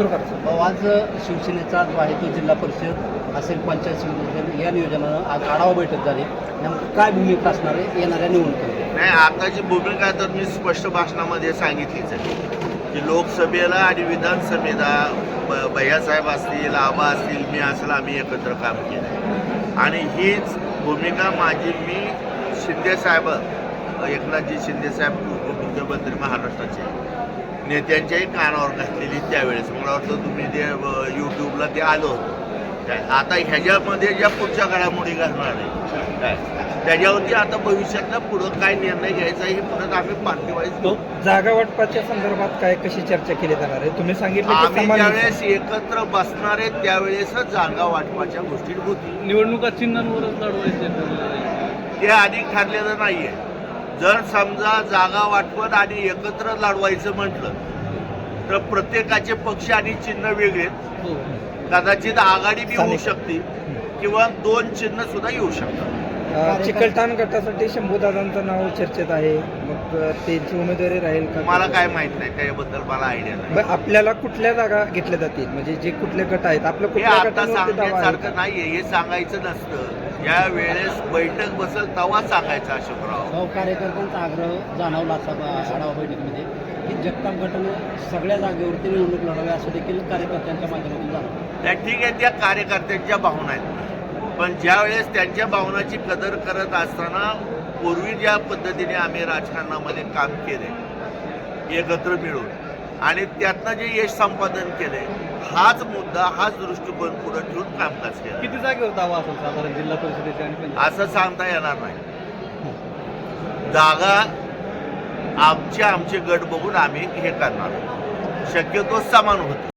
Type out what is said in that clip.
भाऊ, आज शिवसेनेचा जो आहे तो जिल्हा परिषद असेल पंचायत समिती या नियोजनानं आज आढावा बैठक झाली. नेमकं काय भूमिका असणार आहे येणाऱ्या निवडणुकीत नाही आताची भूमिका तर मी स्पष्ट भाषणामध्ये सांगितलीच आहे. की लोकसभेला आणि विधानसभेला ब- भैयासाहेब असतील आबा असतील मी असेल आम्ही एकत्र काम केलं आणि हीच भूमिका माझी मी शिंदे साहेब एकनाथजी शिंदे साहेब उपमुख्यमंत्री महाराष्ट्राचे. नेत्यांच्याही कानावर घातलेली त्यावेळेस. मला वाटतं तुम्ही ते यूट्यूबला ते आलं होतं. काय आता ह्याच्यामध्ये ज्या पुढच्या घडामोडी घडणार आहे काय त्याच्यावरती आता भविष्यातला पुढं काय निर्णय घ्यायचा हे परत आम्ही पार्टी वाईज तो जागा वाटपाच्या संदर्भात काय कशी चर्चा केली जाणार आहे? तुम्ही सांगितलं की आम्ही ज्यावेळेस एकत्र बसणार आहे त्यावेळेसच जागा वाटपाच्या गोष्टी होतील निवडणुका चिन्हांवरच लढवायचे ते अधिक ठरलेलं नाहीये. जर समजा जागा वाटपत आणि एकत्र लढवायचं म्हटलं तर प्रत्येकाचे पक्ष आणि चिन्ह वेगळे. हो. कदाचित आघाडी बी होऊ. शकते किंवा दोन चिन्ह सुद्धा येऊ शकतात. चिकलठाण गटासाठी शंभूदादांचं नाव चर्चेत आहे. मग त्यांची उमेदवारी राहील का? मला काय माहीत नाही त्याबद्दल मला आयडिया नाही. आपल्याला कुठल्या जागा घेतल्या जातील? म्हणजे जे कुठले गट आहेत आपलं हे कुठल्या का? नाहीये हे सांगायचं नसतं. ज्या वेळेस बैठक बसल तेव्हा सांगायचं अशोकराव. भाऊ कार्यकर्त्यांचा आग्रह जाणवला असा आढावा बैठकीमध्ये की जगताप गटानं सगळ्या जागेवरती निवडणूक लढावी असं देखील कार्यकर्त्यांच्या माध्यमातून जाणवलं. त्या ठीक आहे त्या कार्यकर्त्यांच्या भावना आहेत. पण ज्या वेळेस त्यांच्या भावनाची कदर करत असताना पूर्वी ज्या पद्धतीने आम्ही राजकारणामध्ये काम केले एकत्र मिळून आणि त्यातनं जे यश संपादन केले हाच मुद्दा हाच दृष्टिकोन पुढे ठेवून कामकाज केलं. किती जागेवर दावा असेल साधारण जिल्हा परिषदेचे आणि? असं सांगता येणार नाही. जागा आमचे आमचे गट बघून आम्ही हे करणार. शक्यतो समान होते.